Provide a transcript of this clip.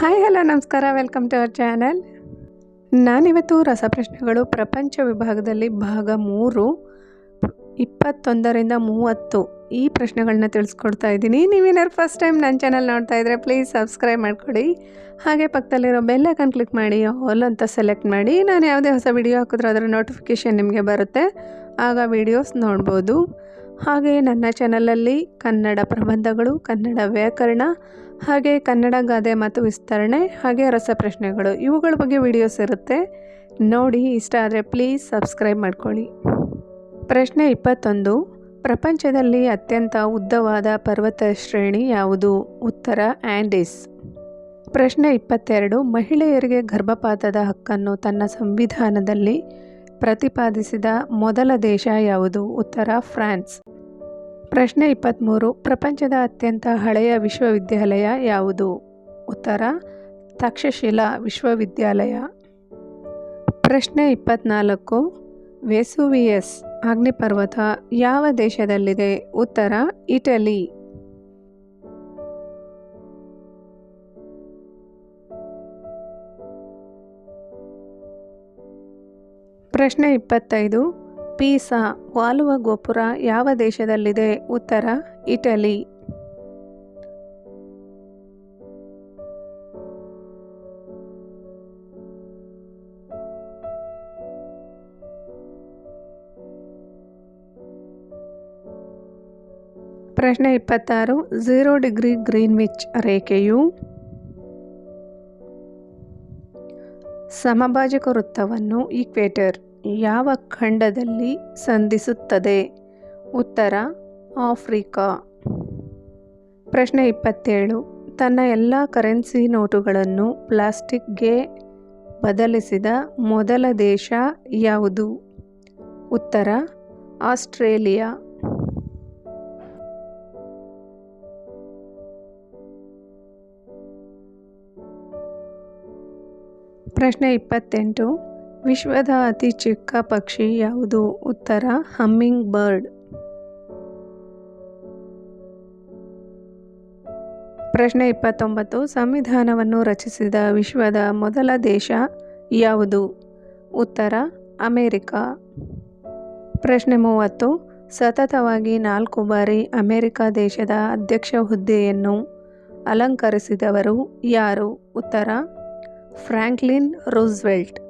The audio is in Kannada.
ಹಾಯ್, ಹಲೋ, ನಮಸ್ಕಾರ. ವೆಲ್ಕಮ್ ಟು ಅವರ್ ಚಾನಲ್ ನಾನಿವತ್ತು ರಸಪ್ರಶ್ನೆಗಳು ಪ್ರಪಂಚ ವಿಭಾಗದಲ್ಲಿ ಭಾಗ ಮೂರು, ಇಪ್ಪತ್ತೊಂದರಿಂದ ಮೂವತ್ತು ಈ ಪ್ರಶ್ನೆಗಳನ್ನ ತಿಳಿಸ್ಕೊಡ್ತಾ ಇದ್ದೀನಿ. ನೀವೇನಾದ್ರು ಫಸ್ಟ್ ಟೈಮ್ ನನ್ನ ಚಾನಲ್ ನೋಡ್ತಾ ಇದ್ದರೆ ಪ್ಲೀಸ್ ಸಬ್ಸ್ಕ್ರೈಬ್ ಮಾಡ್ಕೊಳ್ಳಿ ಹಾಗೆ ಪಕ್ಕದಲ್ಲಿರೋ ಬೆಲ್ಲೈಕನ್ ಕ್ಲಿಕ್ ಮಾಡಿ ಆಲ್ ಅಂತ ಸೆಲೆಕ್ಟ್ ಮಾಡಿ. ನಾನು ಯಾವುದೇ ಹೊಸ ವಿಡಿಯೋ ಹಾಕಿದ್ರೆ ಅದರ ನೋಟಿಫಿಕೇಷನ್ ನಿಮಗೆ ಬರುತ್ತೆ. ಆಗ ವಿಡಿಯೋಸ್ ನೋಡ್ಬೋದು. ಹಾಗೆ ನನ್ನ ಚಾನಲಲ್ಲಿ ಕನ್ನಡ ಪ್ರಬಂಧಗಳು, ಕನ್ನಡ ವ್ಯಾಕರಣ ಹಾಗೆ ಕನ್ನಡ ಗಾದೆ ಮತ್ತು ವಿಸ್ತರಣೆ, ಹಾಗೆ ರಸಪ್ರಶ್ನೆಗಳು ಇವುಗಳ ಬಗ್ಗೆ ವಿಡಿಯೋಸ್ ಇರುತ್ತೆ. ನೋಡಿ, ಇಷ್ಟ ಆದರೆ ಪ್ಲೀಸ್ ಸಬ್ಸ್ಕ್ರೈಬ್ ಮಾಡ್ಕೊಳ್ಳಿ. ಪ್ರಶ್ನೆ ಇಪ್ಪತ್ತೊಂದು. ಪ್ರಪಂಚದಲ್ಲಿ ಅತ್ಯಂತ ಉದ್ದವಾದ ಪರ್ವತ ಶ್ರೇಣಿ ಯಾವುದು? ಉತ್ತರ ಆ್ಯಂಡೀಸ್ ಪ್ರಶ್ನೆ ಇಪ್ಪತ್ತೆರಡು. ಮಹಿಳೆಯರಿಗೆ ಗರ್ಭಪಾತದ ಹಕ್ಕನ್ನು ತನ್ನ ಸಂವಿಧಾನದಲ್ಲಿ ಪ್ರತಿಪಾದಿಸಿದ ಮೊದಲ ದೇಶ ಯಾವುದು? ಉತ್ತರ ಫ್ರಾನ್ಸ್ ಪ್ರಶ್ನೆ ಇಪ್ಪತ್ತ್ಮೂರು ಪ್ರಪಂಚದ ಅತ್ಯಂತ ಹಳೆಯ ವಿಶ್ವವಿದ್ಯಾಲಯ ಯಾವುದು? ಉತ್ತರ, ತಕ್ಷಶಿಲಾ ವಿಶ್ವವಿದ್ಯಾಲಯ. ಪ್ರಶ್ನೆ ಇಪ್ಪತ್ತ್ನಾಲ್ಕು ವೆಸುವಿಯಸ್ ಅಗ್ನಿಪರ್ವತ ಯಾವ ದೇಶದಲ್ಲಿದೆ? ಉತ್ತರ, ಇಟಲಿ. ಪ್ರಶ್ನೆ ಇಪ್ಪತ್ತೈದು ಪೀಸಾ, ವಾಲುವ ಗೋಪುರ ಯಾವ ದೇಶದಲ್ಲಿದೆ? ಉತ್ತರ, ಇಟಲಿ. ಪ್ರಶ್ನೆ ಇಪ್ಪತ್ತಾರು, ಝೀರೋ ಡಿಗ್ರಿ ಗ್ರೀನ್ವಿಚ್ ರೇಖೆಯು ಸಮಭಾಜಕ ವೃತ್ತವನ್ನು ಈಕ್ವೇಟರ್ ಯಾವ ಖಂಡದಲ್ಲಿ ಸಂಧಿಸುತ್ತದೆ? ಉತ್ತರ, ಆಫ್ರಿಕಾ. ಪ್ರಶ್ನೆ ಇಪ್ಪತ್ತೇಳು. ತನ್ನ ಎಲ್ಲ ಕರೆನ್ಸಿ ನೋಟುಗಳನ್ನು ಪ್ಲಾಸ್ಟಿಕ್ಗೆ ಬದಲಿಸಿದ ಮೊದಲ ದೇಶ ಯಾವುದು? ಉತ್ತರ, ಆಸ್ಟ್ರೇಲಿಯಾ. ಪ್ರಶ್ನೆ ಇಪ್ಪತ್ತೆಂಟು. ವಿಶ್ವದ ಅತಿ ಚಿಕ್ಕ ಪಕ್ಷಿ ಯಾವುದು? ಉತ್ತರ, ಹಮ್ಮಿಂಗ್ ಬರ್ಡ್. ಪ್ರಶ್ನೆ ಇಪ್ಪತ್ತೊಂಬತ್ತು. ಸಂವಿಧಾನವನ್ನು ರಚಿಸಿದ ವಿಶ್ವದ ಮೊದಲ ದೇಶ ಯಾವುದು? ಉತ್ತರ, ಅಮೇರಿಕಾ. ಪ್ರಶ್ನೆ ಮೂವತ್ತು. ಸತತವಾಗಿ ನಾಲ್ಕು ಬಾರಿ ಅಮೆರಿಕ ದೇಶದ ಅಧ್ಯಕ್ಷ ಹುದ್ದೆಯನ್ನು ಅಲಂಕರಿಸಿದವರು ಯಾರು? ಉತ್ತರ ಫ್ರ್ಯಾಂಕ್ಲಿನ್ ರೂಸ್ವೆಲ್ಟ್.